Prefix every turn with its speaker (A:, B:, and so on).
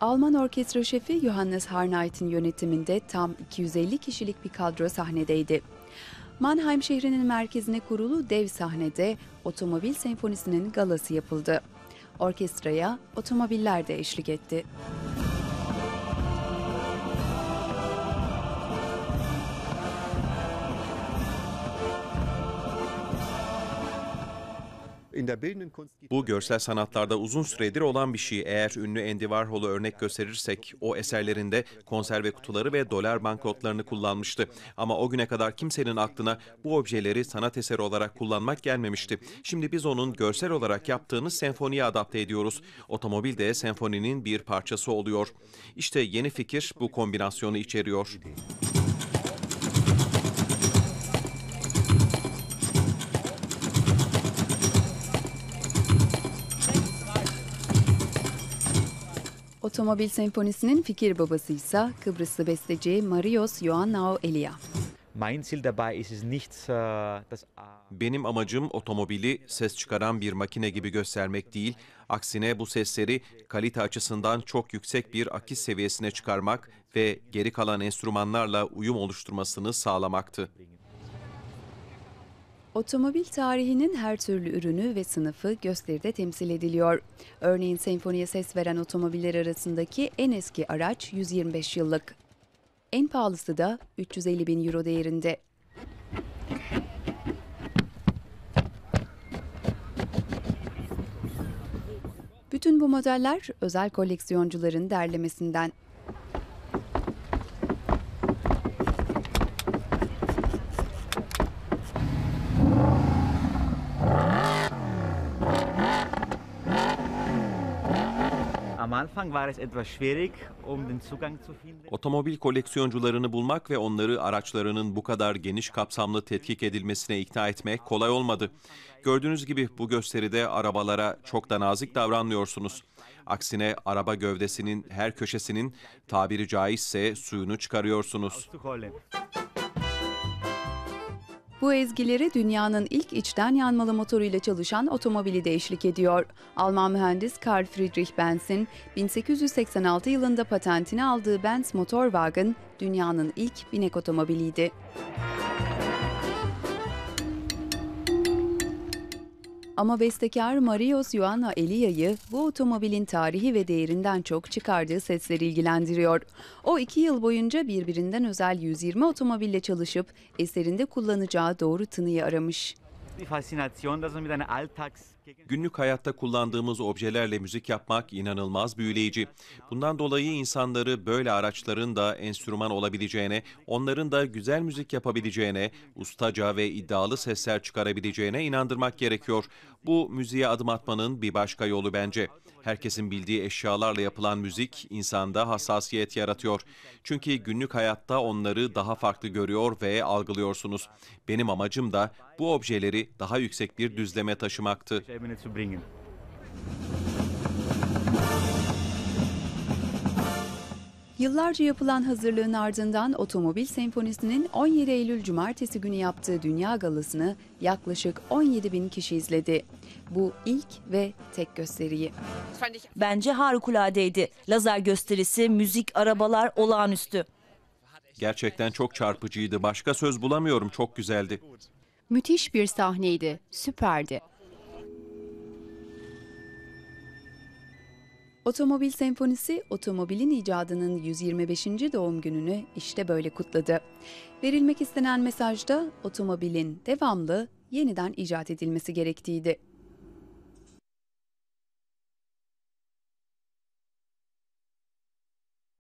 A: Alman orkestra şefi Johannes Harnightin yönetiminde tam 250 kişilik bir kadro sahnedeydi. Mannheim şehrinin merkezine kurulu dev sahnede Otomobil Senfonisi'nin galası yapıldı. Orkestraya otomobiller de eşlik etti.
B: Bu görsel sanatlarda uzun süredir olan bir şey. Eğer ünlü Andy Warhol'u örnek gösterirsek, o eserlerinde konserve kutuları ve dolar banknotlarını kullanmıştı. Ama o güne kadar kimsenin aklına bu objeleri sanat eseri olarak kullanmak gelmemişti. Şimdi biz onun görsel olarak yaptığını senfoniye adapte ediyoruz. Otomobil de senfoninin bir parçası oluyor. İşte yeni fikir bu kombinasyonu içeriyor.
A: Otomobil Senfonisi'nin fikir babası ise Kıbrıslı besteci Marios Ioannao Elia.
C: Mein Ziel dabei ist es nicht, äh, das
B: Benim amacım otomobili ses çıkaran bir makine gibi göstermek değil, aksine bu sesleri kalite açısından çok yüksek bir akis seviyesine çıkarmak ve geri kalan enstrümanlarla uyum oluşturmasını sağlamaktı.
A: Otomobil tarihinin her türlü ürünü ve sınıfı gösteride temsil ediliyor. Örneğin senfoniye ses veren otomobiller arasındaki en eski araç 125 yıllık. En pahalısı da 350 bin euro değerinde. Bütün bu modeller özel koleksiyoncuların derlemesinden.
B: Otomobil koleksiyoncularını bulmak ve onları araçlarının bu kadar geniş kapsamlı tetkik edilmesine ikna etmek kolay olmadı. Gördüğünüz gibi bu gösteride arabalara çok da nazik davranmıyorsunuz. Aksine araba gövdesinin her köşesinin tabiri caizse suyunu çıkarıyorsunuz.
A: Bu ezgileri dünyanın ilk içten yanmalı motoruyla çalışan otomobili de eşlik ediyor. Alman mühendis Karl Friedrich Benz'in 1886 yılında patentini aldığı Benz Motorwagen dünyanın ilk binek otomobiliydi. Ama bestekar Marios Ioanna Elia'yı bu otomobilin tarihi ve değerinden çok çıkardığı sesler ilgilendiriyor. O iki yıl boyunca birbirinden özel 120 otomobille çalışıp eserinde kullanacağı doğru tınıyı aramış.
B: Günlük hayatta kullandığımız objelerle müzik yapmak inanılmaz büyüleyici. Bundan dolayı insanları böyle araçların da enstrüman olabileceğine, onların da güzel müzik yapabileceğine, ustaca ve iddialı sesler çıkarabileceğine inandırmak gerekiyor. Bu müziğe adım atmanın bir başka yolu bence. Herkesin bildiği eşyalarla yapılan müzik insanda hassasiyet yaratıyor. Çünkü günlük hayatta onları daha farklı görüyor ve algılıyorsunuz. Benim amacım da bu objeleri daha yüksek bir düzleme taşımaktı.
C: Ebene zu bringen.
A: Yıllarca yapılan hazırlığın ardından Otomobil Senfonisi'nin 17 Eylül Cumartesi günü yaptığı Dünya Galası'nı yaklaşık 17 bin kişi izledi. Bu ilk ve tek gösteriyi.
D: Bence harikuladeydi. Lazer gösterisi, müzik, arabalar olağanüstü.
B: Gerçekten çok çarpıcıydı. Başka söz bulamıyorum. Çok güzeldi.
E: Müthiş bir sahneydi, süperdi.
A: Otomobil Senfonisi, otomobilin icadının 125. doğum gününü işte böyle kutladı. Verilmek istenen mesajda otomobilin devamlı yeniden icat edilmesi gerektiğiydi.